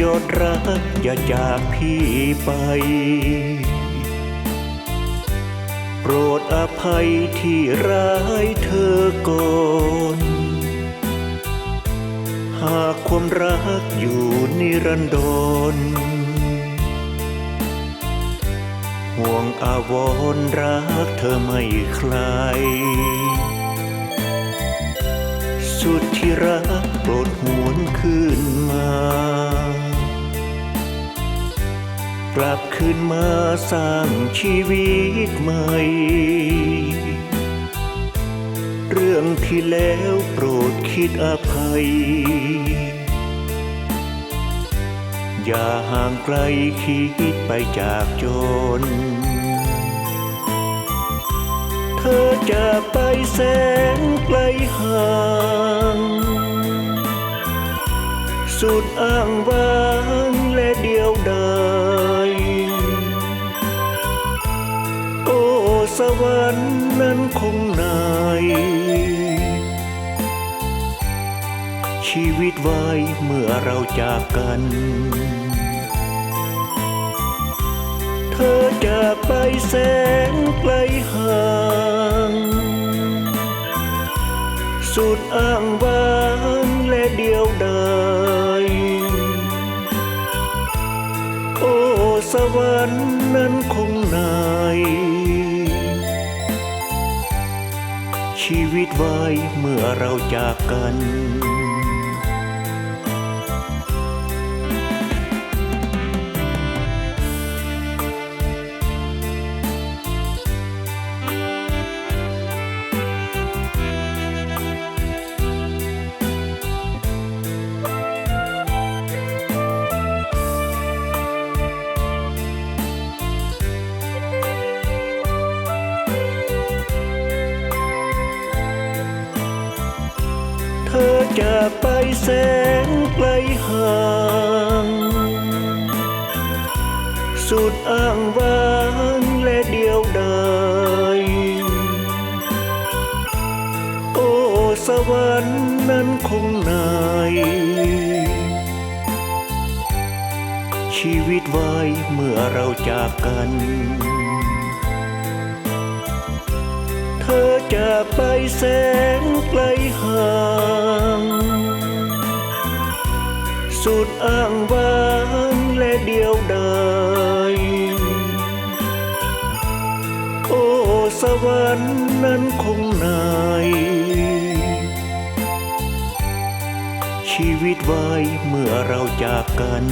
ยอดรักอย่าจากพี่ไป โปรดอภัยที่ร้ายเธอก่อนหากความรักอยู่นิรันดรห่วงอาวรรักเธอไม่คลาย สุดที่รักโปรดหวนคืนมา กลับคืนมาสร้างชีวิตใหม่ เรื่องที่แล้วโปรดคิดอภัย อย่าห่างไกลคิดไปจากจน เธอจะไปแสนไกลห่าง สุดอ้างว้าง สวรรค์นั้นคงนาย ชีวิตไว้เมื่อเราจากกัน เธอจะไปแสนไกลห่าง สุดอ้างว้างและเดียวดายโอ้สวรรค์นั้นคงนาย ชีวิตไว้เมื่อเราจากกัน ธอจะไปแสนไกลห่าง สุดอ้างว้างและเดียวดายโอ้สวรรค์นั้นคงนายชีวิตไว้เมื่อเราจากกัน เธอจะไปแสนไกลห่าง สุดอ้างว้างและเดียวดายโอ้สวรรค์นั้นคงนาย ชีวิตไว้เมื่อเราจากกัน